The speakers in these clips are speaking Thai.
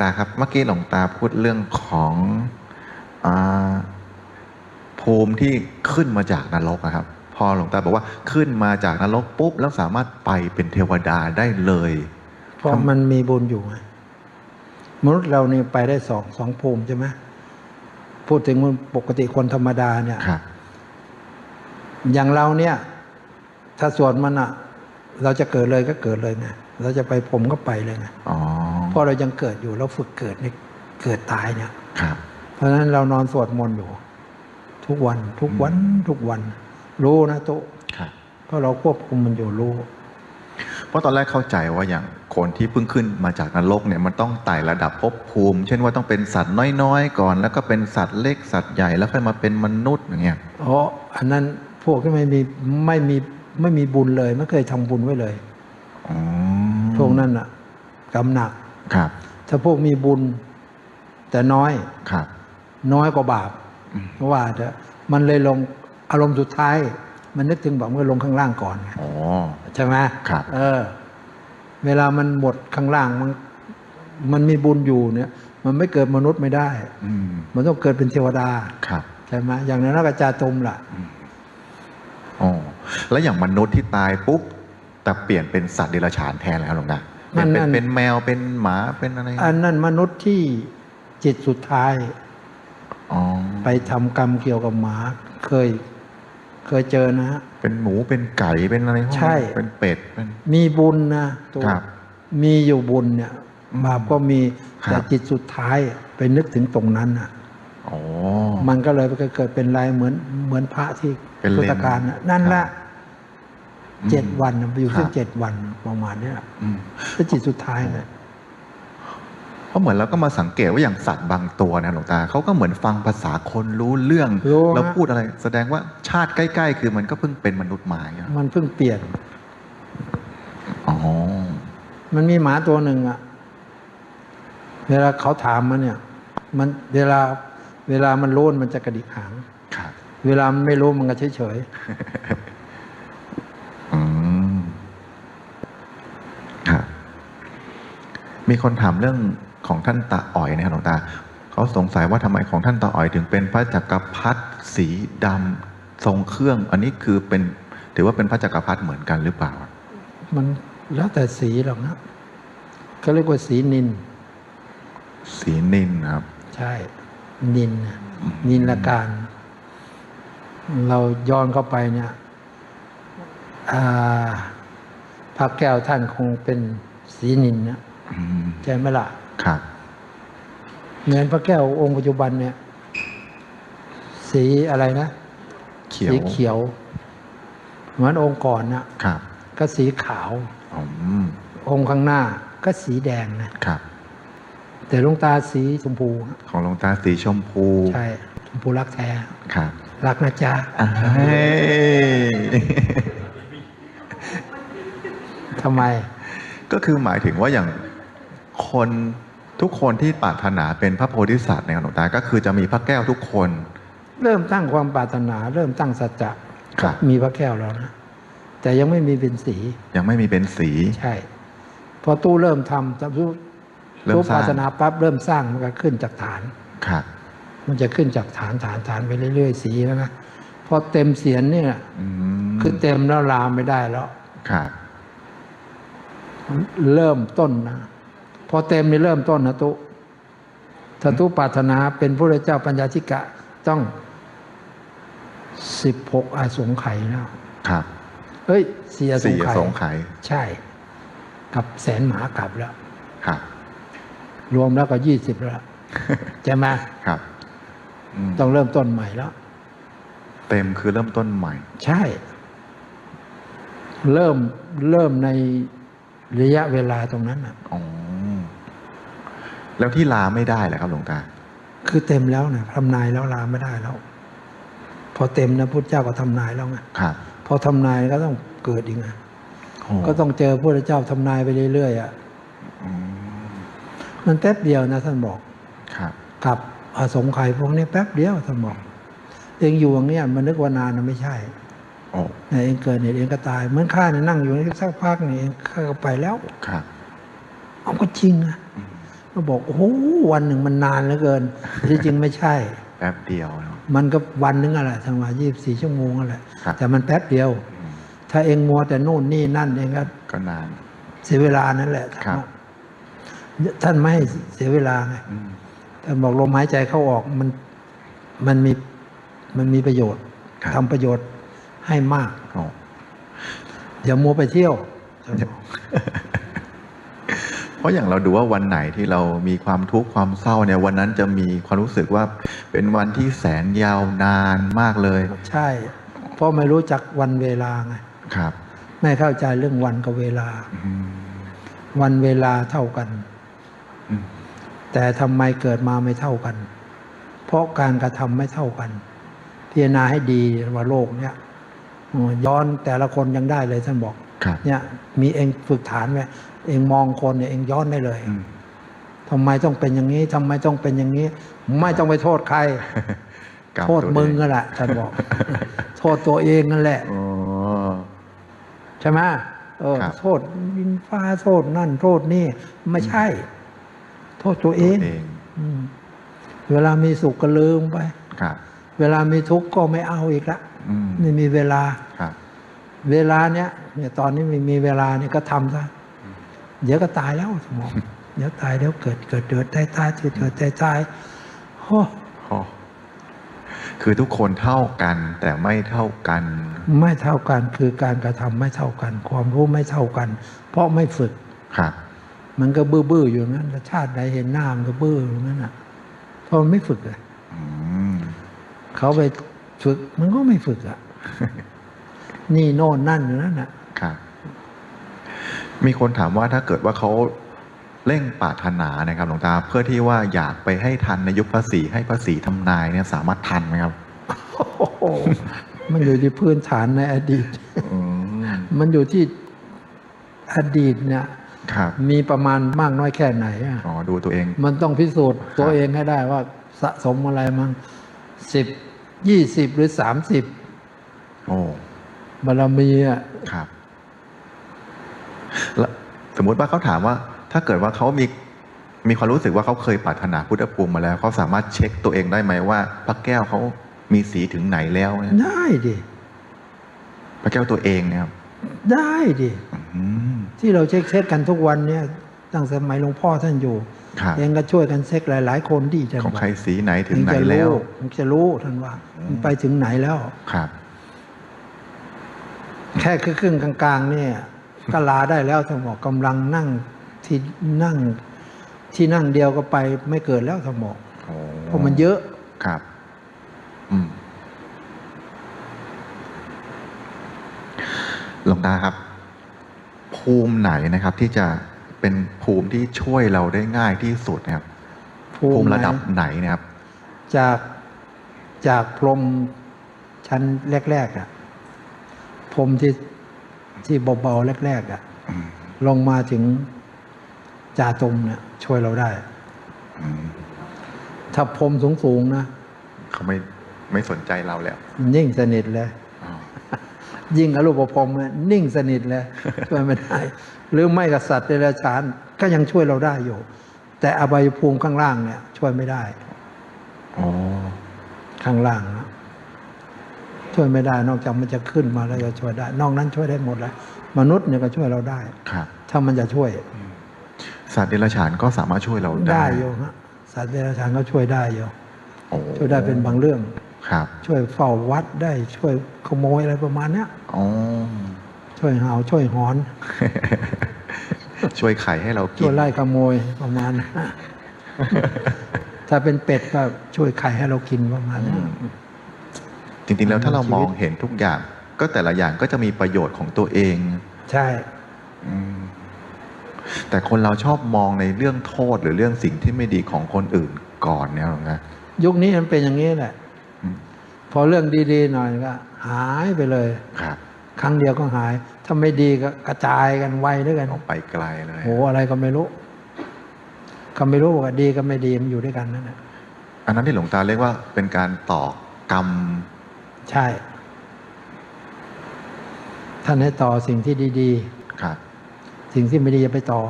ตาครับเมื่อกี้หลวงตาพูดเรื่องของอาภูมิที่ขึ้นมาจากนรกอะครับ พอหลวงตาบอกว่าขึ้นมาจากนรกปุ๊บแล้วสามารถไปเป็นเทวดาได้เลยเพราะมันมีบุญอยู่ไงมนุษย์เรานี่ไปได้สองสองภูมิใช่ไหมพูดถึงมันปกติคนธรรมดาเนี่ยครับอย่างเราเนี่ย ถ้าสวดมันอะเราจะเกิดเลยก็เกิดเลยไงเราจะไปผมก็ไปเลยไงอ๋อเพราะเรายังเกิดอยู่เราฝึกเกิดในเกิดตายเนี่ยครับเพราะฉะนั้นเรานอนสวดมนต์อยู่ ทุกวันทุกวันทุกวันรู้นะตุครับเพราะเราควบคุมมันอยู่รู้เพราะตอนแรกเข้าใจว่าอย่างคนที่เพิ่งขึ้นมาจากนรกเนี่ยมันต้องไต่ระดับภพภูมิ เช่นว่าต้องเป็นสัตว์น้อยๆ ก่อน แล้วก็เป็นสัตว์เล็กสัตว์ใหญ่แล้วค่อยมาเป็นมนุษย์อย่างเงี้ยเพราะอันนั้นพวกที่ไม่มีไม่มีไม่มีบุญเลยไม่เคยทำบุญไว้เลยอ๋อพวกนั้นอะกำหนัก ครับ ถ้าพวกมีบุญ แต่น้อยครับ น้อยกว่าบาปอืมเพราะว่าเถอะมันเลยลงอารมณ์สุดท้าย มันนึกถึงบอกว่าลงข้างล่างก่อนไงอ๋อใช่ไหมครับ เออ เวลามันหมดข้างล่างมันมันมีบุญอยู่เนี่ย มันไม่เกิดมนุษย์ไม่ได้ อืมมันต้องเกิดเป็นเทวดาครับใช่ไหมอย่างนั้นก็จาตมล่ะอ๋อแล้วอย่างมนุษย์ที่ตายปุ๊บแต่เปลี่ยนเป็นสัตว์เดรัจฉานแทนแล้วหลวงตา เป็นนั่เป็นนเป็นแมวเป็นหมาเป็นอะไร อันนั้นมนุษย์ที่จิตสุดท้ายอ๋อไปทำกรรมเกี่ยวกับหมา เคย เคยเจอนะฮะเป็นหมูเป็นไก่เป็นอะไรพวกนี้ใช่เป็นเป็ดเป็นมีบุญนะตัวครับมีอยู่บุญเนี่ยอืมบาปก็มีครับแต่จิตสุดท้ายไปนึกถึงตรงนั้นอะอ๋อมันก็เลยไปเกิดเป็นลายเหมือนเหมือนพระที่เป็นเลนพุทธการน่ะนั่นแหละอืม เจ็ดวันน่ะไปอยู่ครับที่เจ็ดวันประมาณเนี้ยอืมแล้วจิตสุดท้ายเลยเพราะเหมือนเราก็มาสังเกตว่าอย่างสัตว์บางตัวนะหลวงตาเขาก็เหมือนฟังภาษาคนรู้เรื่องรู้แล้วฮะพูดอะไร แสดงว่าชาติใกล้ ๆ คือมันก็เพิ่งเป็นมนุษย์มาอย่างเงี้ยมันเพิ่งเปลี่ยนอ๋อมันมีหมาตัวหนึ่งอะเวลาเขาถามมันเนี่ย มันเวลาเวลามันรู้มันจะกระดิกหางครับเวลามันไม่รู้มันก็เฉยเฉย อืมครับ มีคนถามเรื่องของท่านตาอ๋อยนะครับหลวงตา เขาสงสัยว่าทำไมของท่านตาอ๋อยถึงเป็นพระจักรพรรดิสีดำทรงเครื่อง อันนี้คือเป็นถือว่าเป็นพระจักรพรรดิเหมือนกันหรือเปล่าๆมันแล้วแต่สีหรอกนะเขาเรียกว่าสีนิน สีนินนะครับ ใช่ นินน่ะนินละการ เราย้อนเข้าไปเนี่ยอ่าพระแก้วท่านคงเป็นสีนินนะอืม ใช่ไหมล่ะ ครับเหมือนพระแก้วองค์ปัจจุบันเนี่ย สีอะไรนะเขียวสีเขียว เหมือนองค์ก่อนนะครับก็สีขาวอืมองค์ข้างหน้า ก็สีแดงนะครับ แต่หลวงตาสีชมพู ของหลวงตาสีชมพู ใช่ชมพูรักแท้ครับรักนะจ๊ะเฮ้ยทำไม ก็คือหมายถึงว่าอย่าง คนทุกคนที่ปรารถนาเป็นพระโพธิสัตว์ในหลวงตาก็คือจะมีพระแก้วทุกคน เริ่มตั้งความปรารถนา เริ่มตั้งสัจจะครับ มีพระแก้วแล้วนะแต่ยังไม่มีเป็นสี ยังไม่มีเป็นสีใช่ พอตู้เริ่มทำตู้เริ่มตู้สร้าง ปรารถนาปั๊บเริ่มสร้างมันก็ขึ้นจากฐาน ครับ มันจะขึ้นจากฐานฐานฐานไปเรื่อยๆสีแล้วนะพอเต็มเสียนเนี่ย อืมคือเต็มแล้วลามไม่ได้แล้ว ครับ เริ่มต้นนะ พอเต็มนี่เริ่มต้นนะตุถ้าตุปรารถนาเป็นพระเจ้าปัญญาธิกะต้องสิบหกอาสงไขยแล้วครับเฮ้ยเสียสสี่งไขยสงไขยใช่ กับแสนหมากลับแล้ว ครับ รวมแล้วก็ยี่สิบแล้วใช่ไหมครับอืมต้องเริ่มต้นใหม่แล้ว เต็มคือเริ่มต้นใหม่ ใช่ เริ่มเริ่มในระยะเวลาตรงนั้นน่ะอ๋อ แล้วที่ลาไม่ได้แหละครับหลวงตา คือเต็มแล้วนะทำนายแล้วลาไม่ได้แล้ว พอเต็มนะพุทธเจ้าก็ทำนายแล้วไงครับพอทำนายก็ต้องเกิดอีกไงโอ้ก็ต้องเจอพระเจ้าทำนายไปเรื่อยๆอะอืมมันแป๊บเดียวนะท่านบอก ครับกับอาสงไขยพวกนี้แป๊บเดียวท่านบอกเองอยู่อย่างเนี้ยมันนึกว่านานนะไม่ใช่โอ้เนี่ยเองเกิดเนี่ยเองก็ตายเหมือนข้าเนี่ยนั่งอยู่นี่สักพักนี่เองข้าก็ไปแล้วครับเอาก็จริงนะอืม ก็บอกโอ้โหวันหนึ่งมันนานเหลือเกินที่จริงไม่ใช่แป๊บเดียวเนอะมันก็วันนึงอะไรทั้งวันยี่สี่ชั่วโมงอะไรครับแต่มันแป๊บเดียวอืมถ้าเองมัวแต่โน่นนี่นั่นเองก็ก็นาน เสียเวลานั่นแหละครับท่านไม่ให้เสียเวลาไงอืมท่านบอกลมหายใจเข้าออกมันมันมีมันมีประโยชน์ครับทำประโยชน์ให้มากโอ้อย่ามัวไปเที่ยวท่านบอก เพราะอย่างเราดูว่าวันไหนที่เรามีความทุกข์ความเศร้าเนี่ยวันนั้นจะมีความรู้สึกว่าเป็นวันที่แสนยาวนานมากเลย ใช่ เพราะไม่รู้จักวันเวลาไงครับ ไม่เข้าใจเรื่องวันกับเวลาอืมวันเวลาเท่ากันอืมแต่ทำไมเกิดมาไม่เท่ากัน เพราะการกระทำไม่เท่ากัน พิจารณาให้ดีว่าโลกเนี้ยอ๋อย้อนแต่ละคนยังได้เลยท่านบอกครับ เนี่ยมีเองฝึกฐานไว้เองมองคนเนี่ยเองย้อนได้เลยอืมทำไมต้องเป็นอย่างนี้ทำไมต้องเป็นอย่างนี้ ไม่ต้องไปโทษใครกรรโทษตัวมึงเอก็แหละท่านบอก โทษตัวเองนั่นแหละอ๋อใช่ไหมเออครับโทษดินฟ้าโทษนั่น โทษนี่ไม่ใช่ โทษตัวเอตัวงเองอืมเวลามีสุขก็ลืมไปครับเวลามีทุกข์ก็ไม่เอาอีกละอืมไม่มีเวลาครับ เวลาเนี้ยเนี่ยตอนนี้ไม่มีเวลาเนี่ยก็ทำซะเดี๋ยวก็ตายแล้วสมองเดี๋ยวตายเดี๋ยวเกิดเกิดเกิดตายตายเกิดเกิดตายตายโอ้อ๋อคือทุกคนเท่ากันแต่ไม่เท่ากัน ไม่เท่ากันคือการกระทำไม่เท่ากัน ความรู้ไม่เท่ากัน เพราะไม่ฝึกครับมันก็บื้อบื้อๆอยู่นั้นแล้วชาติใดเห็นหน้ามันก็บื้ออยู่นั้นอะเพราะมันไม่ฝึกเลยอืมเขาไปฝึกมันก็ไม่ฝึกอะ นี่โน่นนั่นอยู่นั่นอะครับมีคนถามว่าถ้าเกิดว่าเขาเร่งปรารถนานะครับหลวงตา เพื่อที่ว่าอยากไปให้ทันในยุคภาษีให้ภาษีทำนายเนี่ยสามารถทันไหมครับโอ้โหมันอยู่ที่พื้นฐานในอดีตอืมมันอยู่ที่อดีตเนี่ยครับมีประมาณมากน้อยแค่ไหนอะอ๋อดูตัวเอง มันต้องพิสูจน์ตัวครับเองให้ได้ว่าสะสมอะไรมั้งสิบยี่สิบหรือสามสิบโอ้ บารมีอะครับแล้วสมมุติว่าเขาถามว่า ถ้าเกิดว่าเขามีมีความรู้สึกว่าเขาเคยปรารถนาพุทธภูมิมาแล้วเขาสามารถเช็คตัวเองได้ไหมว่าพระแก้วเขามีสีถึงไหนแล้วเนี่ยได้ดิพระแก้วตัวเองเนะครับได้ดิอืมที่เราเช็คเช็คกันทุกวันเนี่ยตั้งสมัยหลวงพ่อท่านอยู่ครับเองก็ช่วยกันเช็คหลาย ๆ คนที่จะของใครสีไหนถึงไหนเองจะแล้วรู้เองจะรู้ท่านว่า มันไปถึงไหนแล้วครับ แค่ครึ่งๆกลางๆเนี่ยก็ลาได้แล้วท่านบอกกำลังนั่งที่นั่งที่นั่งเดียวก็ไปไม่เกิดแล้วท่านบอกโอ้เพราะมันเยอะครับอืมหลวงตาครับ ภูมิไหนนะครับ ที่จะเป็นภูมิที่ช่วยเราได้ง่ายที่สุดนะครับ ภูมิระดับไหนไหนนะครับ จากจากพรหมชั้นแรกๆอะ พรหมที่ที่เบาๆแรกๆอะอืมลงมาถึงจาตุมเนี่ย ช่วยเราได้อืมถ้าพรหมสูงๆนะเขาไม่ไม่สนใจเราแล้ว นิ่งสนิทเลยอ๋อยิ่งอรูปภพเนี่ยนิ่งสนิทเลยช่วยไม่ได้ หรือไม่กับสัตว์เดรัจฉานก็ยังช่วยเราได้อยู่ แต่อบายภูมิข้างล่างเนี่ย ช่วยไม่ได้อ๋อข้างล่างนะ ช่วยไม่ได้ นอกจากมันจะขึ้นมาแล้วจะช่วยได้ นอกนั้นช่วยได้หมดแล้ว มนุษย์เนี่ยก็ช่วยเราได้ครับถ้ามันจะช่วย สัตว์เดรัจฉานก็สามารถช่วยเราได้ได้อยู่ฮะสัตว์เดรัจฉานก็ช่วยได้อยู่โอ้ช่วยได้เป็นบางเรื่องครับ ช่วยเฝ้าวัดได้ช่วยขโมยอะไรประมาณเนี้ยอ๋อช่วยหาวช่วยหอน ช่วยไข่ให้เรากิช่วนยไล่ขโมยประมาณนั้นถ้าเป็นเป็ดก็ช่วยไข่ให้เรากินประมาณนั้น จริงๆแล้วถ้าเราชีวิตมองเห็นทุกอย่าง ก็แต่ละอย่างก็จะมีประโยชน์ของตัวเอง ใช่อืมแต่คนเราชอบมองในเรื่องโทษหรือเรื่องสิ่งที่ไม่ดีของคนอื่นก่อนเนี่ยหรอไงยุคนี้มันเป็นอย่างนี้แหละอืมพอเรื่องดีๆหน่อยก็หายไปเลยครับ ครั้งเดียวก็หาย ถ้าไม่ดีก็กระจายกันไวด้วยกันออกไปไกลเลยโหอะไรก็ไม่รู้ ก็ไม่รู้ว่าดีก็ไม่ดีมันอยู่ด้วยกันนั่นแหละอันนั้นที่หลวงตาเรียกว่าเป็นการต่อกรรม ใช่ ท่านให้ต่อสิ่งที่ดีครับ ๆ สิ่งที่ไม่ดีอย่าไปต่อ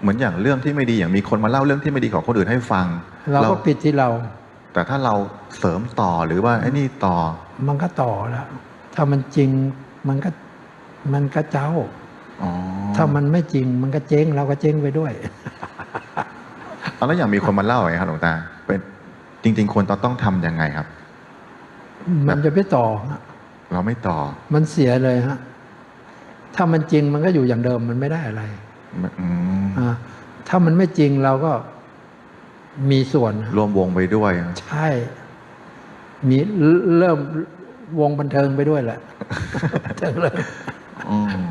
เหมือนอย่างเรื่องที่ไม่ดีอย่างมีคนมาเล่าเรื่องที่ไม่ดีของคนอื่นให้ฟังเราก็ปิดที่เรา แต่ถ้าเราเสริมต่อหรือว่าไอ้นี่ต่อมันก็ต่อแล้ว ถ้ามันจริงมันก็มันก็เจ้า อ๋อถ้ามันไม่จริงมันก็เจ๊งเราก็เจ๊งไปด้วย เอาแล้วอย่างมีคนมาเล่าไงครับหลวงตาเป็นจริง ๆคนต้องต้องทำยังไงครับ มันจะไปต่อฮะเราไม่ต่อ มันเสียเลยฮะ ถ้ามันจริงมันก็อยู่อย่างเดิมมันไม่ได้อะไรอืมอ่าถ้ามันไม่จริงเราก็มีส่วนฮะรวมวงไปด้วย ใช่ มีเริ่มวงบันเทิงไปด้วยแหละบันเทิงเลยอืม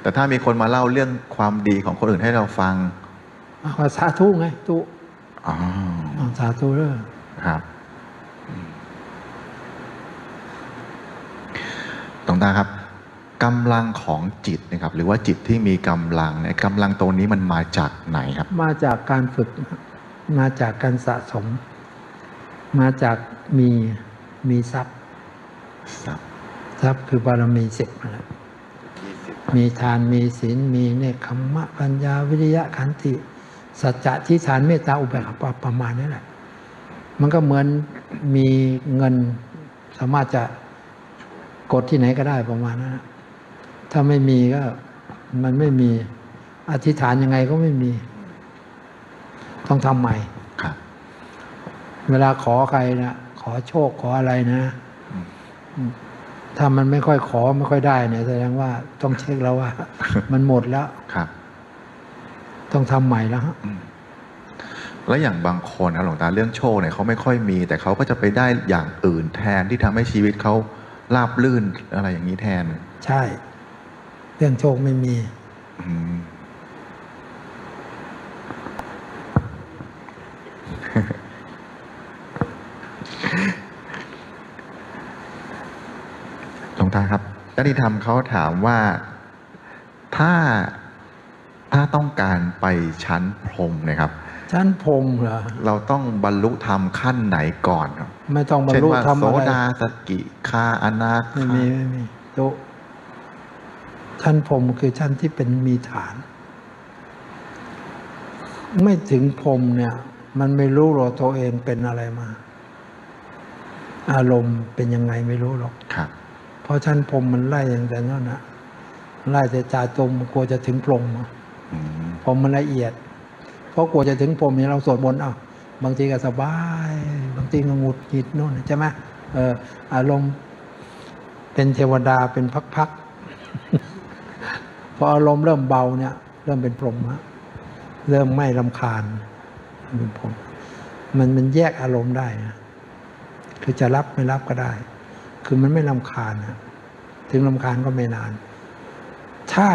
แต่ถ้ามีคนมาเล่าเรื่องความดีของคนอื่นให้เราฟังอ่าสาธุไงตุอ๋ออ่าสาธุเด้อครับอืม ตรงตาครับกำลังของจิตนะครับ หรือว่าจิตที่มีกำลังเนี่ยกำลังตรงนี้มันมาจากไหนครับ มาจากการฝึก มาจากการสะสม มาจากมีมีทรัพย์ทรัพย์คือบารมีสิบนั่นแหละมีทานมีศีลมีเนคขมมะปัญญาวิริยะขันติ สัจจะที่ฐานเมตตาอุเบกขาประมาณนี้แหละ มันก็เหมือนมีเงินสามารถจะ กดที่ไหนก็ได้ประมาณนั้นนะถ้าไม่มีก็มันไม่มีอธิษฐานยังไงก็ไม่มี ต้องทำใหม่ครับเวลาขอใครนะขอโชคขออะไรนะอืมถ้ามันไม่ค่อยขอไม่ค่อยได้เนี่ยแสดงว่าต้องเช็คแล้วว่า มันหมดแล้วครับ ต้องทำใหม่แล้วฮะแล้วอย่างบางคนนะหลวงตาเรื่องโชคเนี่ยเขาไม่ค่อยมี แต่เขาก็จะไปได้อย่างอื่นแทนที่ทำให้ชีวิตเขา ราบลื่นอะไรอย่างนี้แทน ใช่ เรื่องโชคไม่มีอืมหลวงตาครับญาติธรรมเขาถามว่าถ้าถ้าต้องการไปชั้นพรหมเนะครับ ชั้นพรหมเหรอเราต้องบรรลุธรรมขั้นไหนก่อนครับ ไม่ต้องบรรเช่นลุว่าทำโสอะไรดาสกิคาอนาไม่คามีไม่มีโตะชั้นพรหมคือชั้นที่เป็นมีฐาน ไม่ถึงพรหมเนี่ย มันไม่รู้หรอกตัวเองเป็นอะไรมา อารมณ์เป็นยังไงไม่รู้หรอกครับ เพราะชั้นพรหมมันไล่อย่างแต่นั่นนะไล่แต่จ่าตรงกลัวจะถึงพรหมอะอืมพรหมมันละเอียด เพราะกลัวจะถึงพรหมเนี่ยเราสวดมนต์เอ้าบางทีก็สบาย บางทีก็หงุดหงิดโน่นใช่ไหมเอออารมณ์เป็นเทวดาเป็นพักๆพออารมณ์เริ่มเบาเนี่ย เริ่มเป็นพรหมฮะเริ่มไม่ลำคาญเป็นพรหมมันมันแยกอารมณ์ได้นะคือจะรับไม่รับก็ได้ คือมันไม่ลำคาญนะถึงลำคาญก็ไม่นาน ถ้า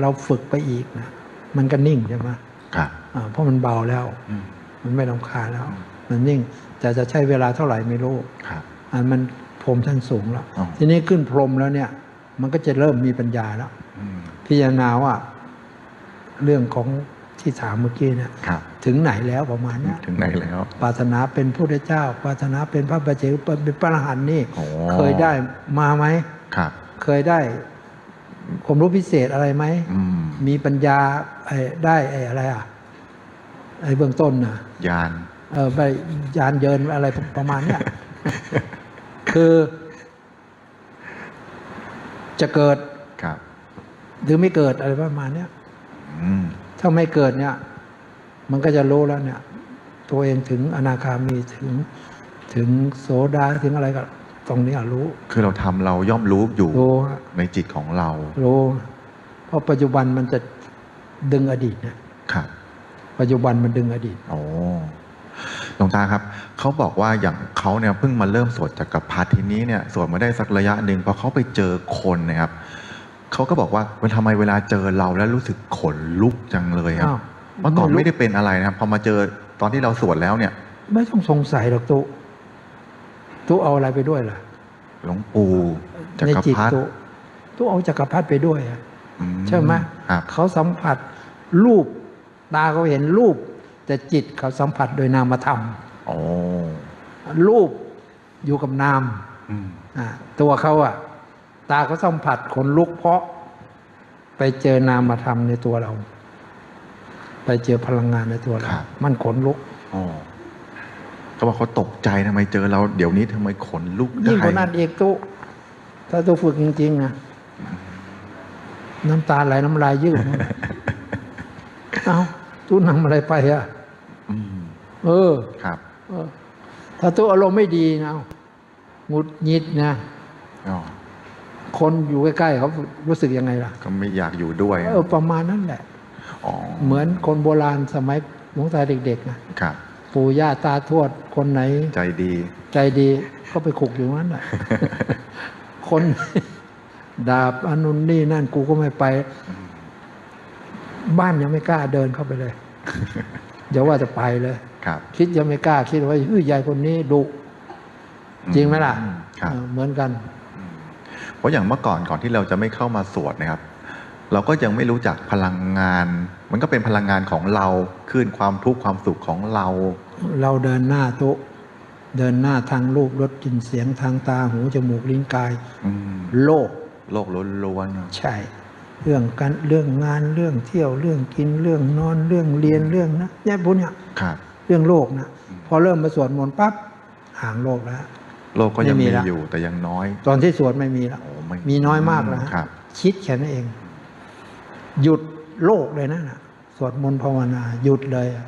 เราฝึกไปอีกนะมันก็นิ่งใช่ไหมครับอ่าเพราะมันเบาแล้วอื มมันไม่ลำคาญแล้ว มันนิ่งแต่จะใช้เวลาเท่าไหร่ไม่รู้ครับอันมันพรหมชั้นสูงแล้วอ๋อทีนี้ขึ้นพรหมแล้วเนี่ย มันก็จะเริ่มมีปัญญาแล้วอืมพิจารณาว่าเรื่องของที่ถามเมื่อกี้เนี่ยครับถึงไหนแล้วประมาณเนี้ยถึงไหนแล้วปรารถนาเป็นพระเจ้าปรารถนาเป็นพระบัจเจกเป็นพระอรหันต์นี่โอ้เคยได้มาไหมครับ เคยได้ความรู้พิเศษอะไรไหมอืมมีปัญญาไอ้ได้ไอ้อะไรอะ ไอ้เบื้องต้นน่ะยานเออไปยานเยินอะไรประมาณเนี้ยคือ จะเกิดครับ หรือไม่เกิดอะไรประมาณเนี้ยอืมถ้าไม่เกิดเนี่ย มันก็จะรู้แล้วเนี่ย ตัวเองถึงอนาคามีถึงถึงโสดาถึงอะไรก็ตรงเนี้ยรู้ คือเราทำเราย่อมรู้อยู่รู้ฮะในจิตของเรารู้เพราะปัจจุบันมันจะดึงอดีตเนี่ยครับ ปัจจุบันมันดึงอดีตโอ้หลวงตาครับ เขาบอกว่าอย่างเขาเนี่ยเพิ่งมาเริ่มสวดจักรพรรดิทีนี้เนี่ยสวดมาได้สักระยะหนึ่งพอเขาไปเจอคนนะครับเขาก็บอกว่าเวลาทำไมเวลาเจอเราแล้วรู้สึกขนลุกจังเลยครับอ้าวเมื่อก่อนไม่ลุกไม่ได้เป็นอะไรนะครับพอมาเจอตอนที่เราสวดแล้วเนี่ย ไม่ต้องสงสัยหรอกตุตุเอาอะไรไปด้วยล่ะหลวงปู่จัในกรจิตพรรดิตุตุเอาจักรพรรดิไปด้วยอะอืใช่ไหมครับ เขาสัมผัสรูป ตาเขาเห็นรูป แต่จิตเขาสัมผัสโดยนามธรรมโอ้รูปอยู่กับนามอืมอ่าตัวเขาอะตาเขาสัมผัสขนลุกเพราะ ไปเจอนามธรรมในตัวเรา ไปเจอพลังงานในตัวเราครับมันขนลุกอ๋อเขาบอกเขาตกใจทำไมเจอเรา เดี๋ยวนี้ทำไมขนลุกได้ยิ่งกว่านั้นเอกตุถ้าตัวฝึกจริงๆนะน้ำตาไหลน้ำลายยืด เอา ตู้นำอะไรไปอะอืมเออ ครับเออถ้าตัวอารมณ์ไม่ดีนะหงุดหงิดนะอ๋อคนอยู่ใกล้ๆเขารู้สึกยังไงล่ะ ก็ไม่อยากอยู่ด้วยเออประมาณนั้นแหละอ๋อเหมือนคนโบราณสมัยหลวงตาเด็กๆนะครับปู่ย่าตาทวดคนไหน ใจดี ใจดีก็ไปขุกอยู่นั้นแหละคนดาบอนุนนี่นั่นกูก็ไม่ไป บ้านยังไม่กล้าเดินเข้าไปเลยอย่าว่าจะไปเลยครับ คิดยังไม่กล้าคิดว่าเฮ้ยยายคนนี้ดุจริงไหมล่ะอืครับเออเหมือนกัน เพราะอย่างเมื่อก่อนก่อนที่เราจะไม่เข้ามาสวดนะครับ เราก็ยังไม่รู้จักพลังงาน มันก็เป็นพลังงานของเราขึ้นความทุกข์ความสุขของเรา เราเดินหน้าโต๊ะเดินหน้าทางรูปรสกลิ่นเสียงทางตาหูจมูกลิ้นกายอืมโลก โลกล้วนๆใช่ เรื่องการเรื่องงานเรื่องเที่ยวเรื่องกินเรื่องนอนเรื่องเรียนเรื่องนะเนี่ยพวกเนี้ยครับเรื่องโลกนะพอเริ่มมาสวดมนต์ปั๊บห่างโลกแล้วโลกก็ยังไม่มีมีละอยู่แต่ยังน้อย ตอนที่สวดไม่มีแล้วโอ้ไม่มีน้อยมากแล้วครับคิดแค่นั้นเอง หยุดโลกเลยนะนะสวดมนต์ภาวนาหยุดเลยอะ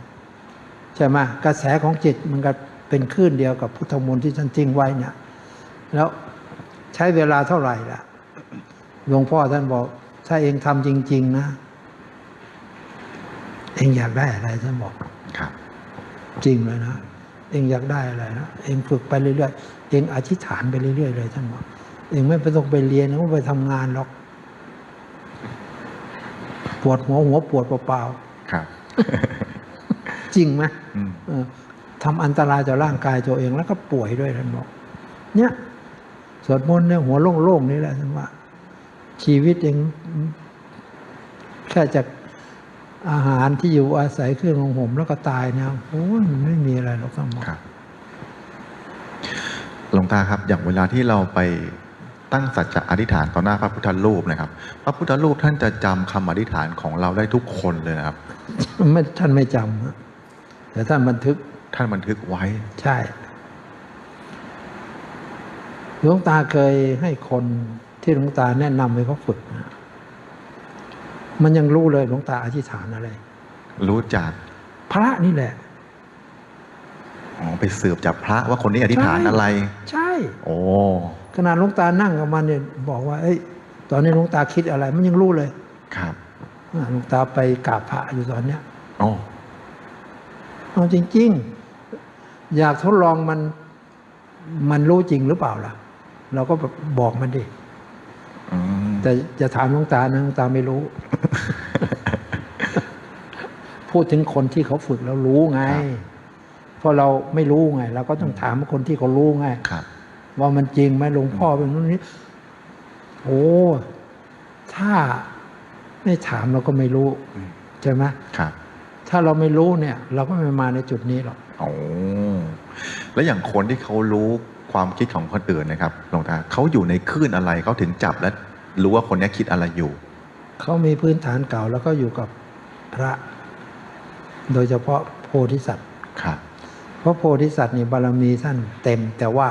ใช่ไหมกระแสของจิตมันก็เป็นคลื่นเดียวกับพุทธมนต์ที่ท่านทิ้งไว้เนี่ยแล้วใช้เวลาเท่าไหร่ล่ะหลวงพ่อท่านบอก ถ้าเองทำจริง ๆ นะ เองอยากได้อะไรท่านบอกครับ จริงเลยนะ เองอยากได้อะไรนะ เองฝึกไปเรื่อยๆ เองอธิษฐานไปเรื่อยๆเลยท่านบอก เองไม่ไปต้องไปเรียนไม่ไปทำงานหรอก ปวดหัวหัวปวดเปล่าครับๆจริงไหมอืมเออทำอันตรายต่อร่างกายตัวเองแล้วก็ป่วยด้วยท่านบอก เนี่ยสวดมนต์เนี่ยหัวโล่งๆนี่แหละท่านว่า ชีวิตเองแค่จากอาหารที่อยู่อาศัยเครื่องของห่มแล้วก็ตายเนี่ยโอ้ยมันไม่มีอะไรหรอกท่านบอกครับหลวงตาครับ อย่างเวลาที่เราไปตั้งสัจจะอธิษฐานต่อหน้าพระพุทธรูปนะครับ พระพุทธรูปท่านจะจำคำอธิษฐานของเราได้ทุกคนเลยนะครับไม่ท่านไม่จำอะแต่ท่านบันทึกท่านบันทึกไว้ ใช่หลวงตาเคยให้คน ที่หลวงตาแนะนำให้เขาฝึกนะมันยังรู้เลยหลวงตาอธิษฐานอะไร รู้จักพระนี่แหละอ๋อไปสืบจากพระว่าคนนี้อธิษฐานอะไร ใช่ โอ้ขนาดหลวงตานั่งกับมันเนี่ยบอกว่า เอ้ย ตอนนี้หลวงตาคิดอะไร มันยังรู้เลย ครับอ่าหลวงตาไปกราบพระอยู่ตอนเนี้ยโอ้เอาจริง ๆ อยากทดลองมันมันรู้จริงหรือเปล่าล่ะ เราก็แบบบอกมันดิอืม แต่จะถามหลวงตานะหลวงตาไม่รู้ พูดถึงคนที่เขาฝึกแล้วรู้ไง เพราะเราไม่รู้ไงเราก็ต้องถามคนที่เขารู้ไงครับว่ามันจริงไหมหลวงพ่อเป็นนู้นนี้โอ้ถ้าไม่ถามเราก็ไม่รู้อืมใช่ไหมครับ ถ้าเราไม่รู้เนี่ย เราก็ไม่มาในจุดนี้หรอกโอ้แล้วอย่างคนที่เขารู้ความคิดของคนอื่นนะครับหลวงตาเขาอยู่ในคลื่นอะไรเขาถึงจับและ รู้ว่าคนนี้คิดอะไรอยู่ เขามีพื้นฐานเก่าแล้วก็อยู่กับพระ โดยเฉพาะโพธิสัตว์ครับเพราะโพธิสัตว์นี่บารมีท่านเต็ม แต่ว่า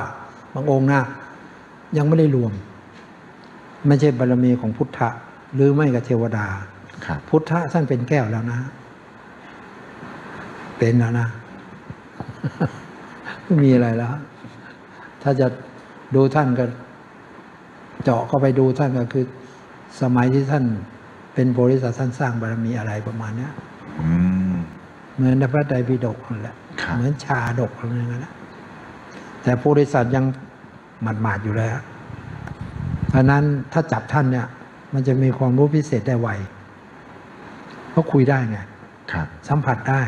บางองค์นะยังไม่ได้รวม ไม่ใช่บารมีของพุทธะหรือไม่กับเทวดาครับพุทธะท่านเป็นแก้วแล้วนะ เป็นแล้วนะไม่มีอะไรแล้ว ถ้าจะดูท่านก็ เจาะเข้าไปดูท่านก็คือ สมัยที่ท่านเป็นโพธิสัตว์ท่านสร้างบารมีอะไรประมาณเนี้ยอืมเหมือนในพระไตรปิฎกนั่นแหละครับเหมือนชาดกอะไรอย่างนั้นแหละแต่โพธิสัตว์ยังหมาดหมาดๆอยู่แล้วเพราะนั้นถ้าจับท่านเนี่ย มันจะมีความรู้พิเศษได้ไวเพราะคุยได้ไงครับสัมผัสได้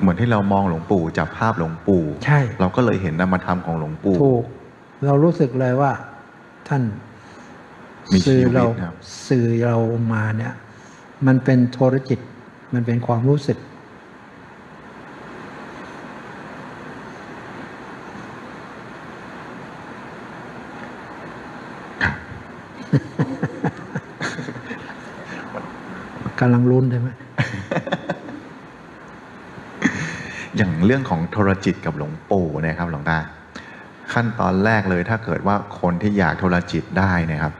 เหมือนที่เรามองหลวงปู่จับภาพหลวงปู่ ใช่ เราก็เลยเห็นนามธรรมของหลวงปู่ ถูก เรารู้สึกเลยว่า ท่านมีชีสื่อวิตเราครับสื่อเรามาเนี่ย มันเป็นโทรจิต มันเป็นความรู้สึก กำลังลุ้นใช่ไหมอย่างเรื่องของโทรจิตกับหลวงปู่เนะครับหลวงตา ขั้นตอนแรกเลย ถ้าเกิดว่าคนที่อยากโทรจิตได้เนะครับ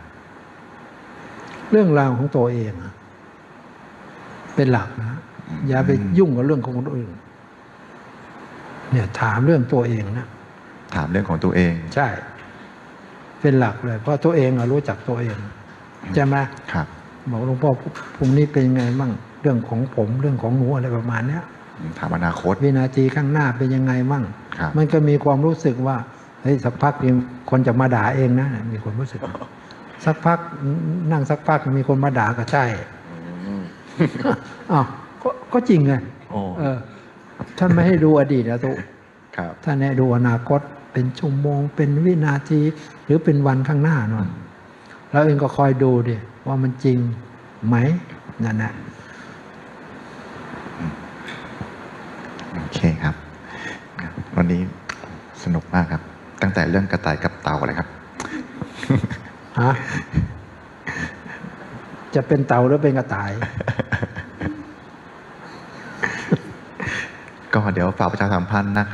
เรื่องราวของตัวเองอะเป็นหลักนะ อย่าไปยุ่งกับเรื่องของคนอื่น เนี่ยถามเรื่องตัวเองนะ ถามเรื่องของตัวเอง ใช่ เป็นหลักเลย เพราะตัวเองอะรู้จักตัวเองใช่ไหมครับบอกหลวงพ่อพรุ่งนี้เป็นยังไงบ้างเรื่องของผมเรื่องของหนูอะไรประมาณเนี้ยถามอนาคต วินาทีข้างหน้าเป็นยังไงบ้างครับมันก็มีความรู้สึกว่า เฮ้ยสักพักมีคนจะมาด่าเองนะ มีความรู้สึก สักพักนั่งสักพักมีคนมาด่าก็ใช่อ้าวก็ก็จริงไงโอ้เออท่านไม่ให้ดูอดีตนะทุกครับท่านให้ดูอนาคตเป็นชั่วโมง เป็นวินาที หรือเป็นวันข้างหน้านอนแล้วเองก็คอยดูดิว่ามันจริงไหมนั่นนะโอเคครับ วันนี้สนุกมากครับ ตั้งแต่เรื่องกระต่ายกับเต่าเลยครับฮะจะเป็นเต่าหรือเป็นกระต่าย ก็เดี๋ยวฝากประชาสัมพันธ์นะครับ